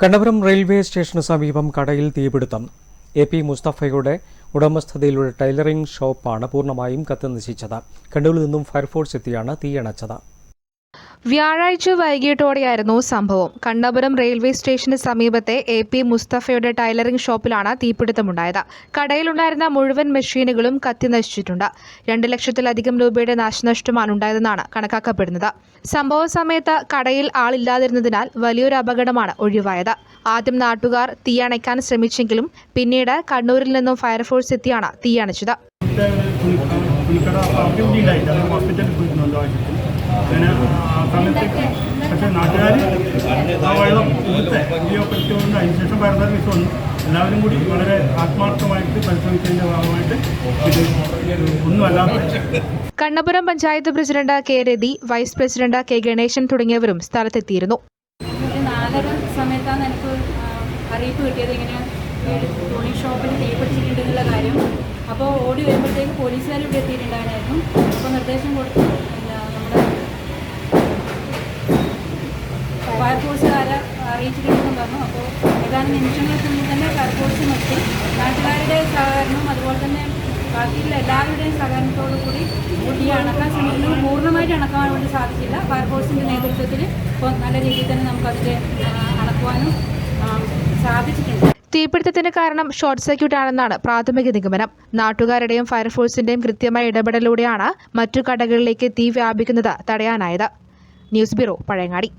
Kannapuram railway സ്റ്റേഷന് സമീപം കടയിൽ തീപിടുത്തം. എ പി മുസ്തഫയുടെ ഉടമസ്ഥതയിലുള്ള ടൈലറിംഗ് ഷോപ്പാണ് പൂർണമായും കത്തിനശിച്ചത്. കണ്ണൂരിൽ നിന്നും ഫയർഫോഴ്സ് എത്തിയാണ് തീയണച്ചത്. വ്യാഴാഴ്ച വൈകിട്ടോടെയായിരുന്നു സംഭവം. കണ്ണപുരം റെയിൽവേ സ്റ്റേഷന് സമീപത്തെ എ പി മുസ്തഫയുടെ ടൈലറിംഗ് ഷോപ്പിലാണ് തീപിടുത്തമുണ്ടായത്. കടയിലുണ്ടായിരുന്ന മുഴുവൻ മെഷീനുകളും കത്തി നശിച്ചിട്ടുണ്ട്. രണ്ട് ലക്ഷത്തിലധികം രൂപയുടെ നാശനഷ്ടമാണ് ഉണ്ടായതെന്നാണ് കണക്കാക്കപ്പെടുന്നത്. സംഭവ സമയത്ത് കടയിൽ ആളില്ലാതിരുന്നതിനാൽ വലിയൊരു അപകടമാണ് ഒഴിവായത്. ആദ്യം നാട്ടുകാർ തീയണയ്ക്കാൻ ശ്രമിച്ചെങ്കിലും പിന്നീട് കണ്ണൂരിൽ നിന്നും ഫയർഫോഴ്സ് എത്തിയാണ് തീയണച്ചത്. ഇവിടെ ഉണ്ടായിട്ട് അത് ഹോസ്പിറ്റലിൽ പോയിരുന്നുണ്ട് ആവശ്യത്തിന് അങ്ങനെ ആ സമയത്തേക്ക് പക്ഷേ നാട്ടുകാർ ആ വെള്ളം ഇവിടുത്തെ ഉപയോഗപ്പെടുത്തിക്കൊണ്ട് അതിനുശേഷം ഫയർ സർവീസ് വന്നു. എല്ലാവരും കൂടി വളരെ ആത്മാർത്ഥമായിട്ട് പരിശ്രമിച്ചതിന്റെ ഭാഗമായിട്ട് ഇത് ഒന്നുമല്ലാത്ത Kannapuram panchayat president K Rathi vice president K Ganesan തുടങ്ങിയവരും സ്ഥലത്തെത്തിയിരുന്നു. നാലര സമയത്താണ് എനിക്ക് അറിയിപ്പ് കിട്ടിയത്. ഇങ്ങനെ തുണി ഷോപ്പിൽ തീ പിടിച്ചിട്ടുണ്ടെന്നുള്ള കാര്യം. അപ്പോൾ ഓടി വരുമ്പോഴത്തേക്ക് പോലീസുകാർ ഇവിടെ എത്തിയിട്ടുണ്ടായിരുന്നു. അപ്പോൾ നിർദ്ദേശം കൊടുത്തു. പിന്നെ നമ്മുടെ ഫയർഫോഴ്സുകാരെ അറിയിച്ചിട്ടുണ്ടെന്ന് പറഞ്ഞു. അപ്പോൾ ഏതാനും നിമിഷങ്ങൾക്കുള്ളിൽ തന്നെ ഫയർഫോഴ്സ് എത്തി നാട്ടുകാരുടെ സഹകരണവും അതുപോലെ തന്നെ ബാക്കിയുള്ള എല്ലാവരുടെയും സഹകരണത്തോടു കൂടി ഈ അണക്കാൻ ശ്രമിക്കുന്നത് പൂർണമായിട്ട് അണക്കാൻ വേണ്ടി സാധിച്ചില്ല ഫയർഫോഴ്സിന്റെ നേതൃത്വത്തിൽ ഇപ്പോൾ നല്ല രീതിയിൽ തന്നെ നമുക്കതിന്റെ അണക്കുവാനും സാധിച്ചിട്ടുണ്ട്. തീപിടുത്തത്തിന് കാരണം ഷോർട്ട് സർക്യൂട്ട് ആണെന്നാണ് പ്രാഥമിക നിഗമനം. നാട്ടുകാരുടെയും ഫയർഫോഴ്സിന്റെയും കൃത്യമായ ഇടപെടലിലൂടെയാണ് മറ്റു കടകളിലേക്ക് തീ വ്യാപിക്കുന്നത് തടയാനായത്. News bureau Pazhayangadi.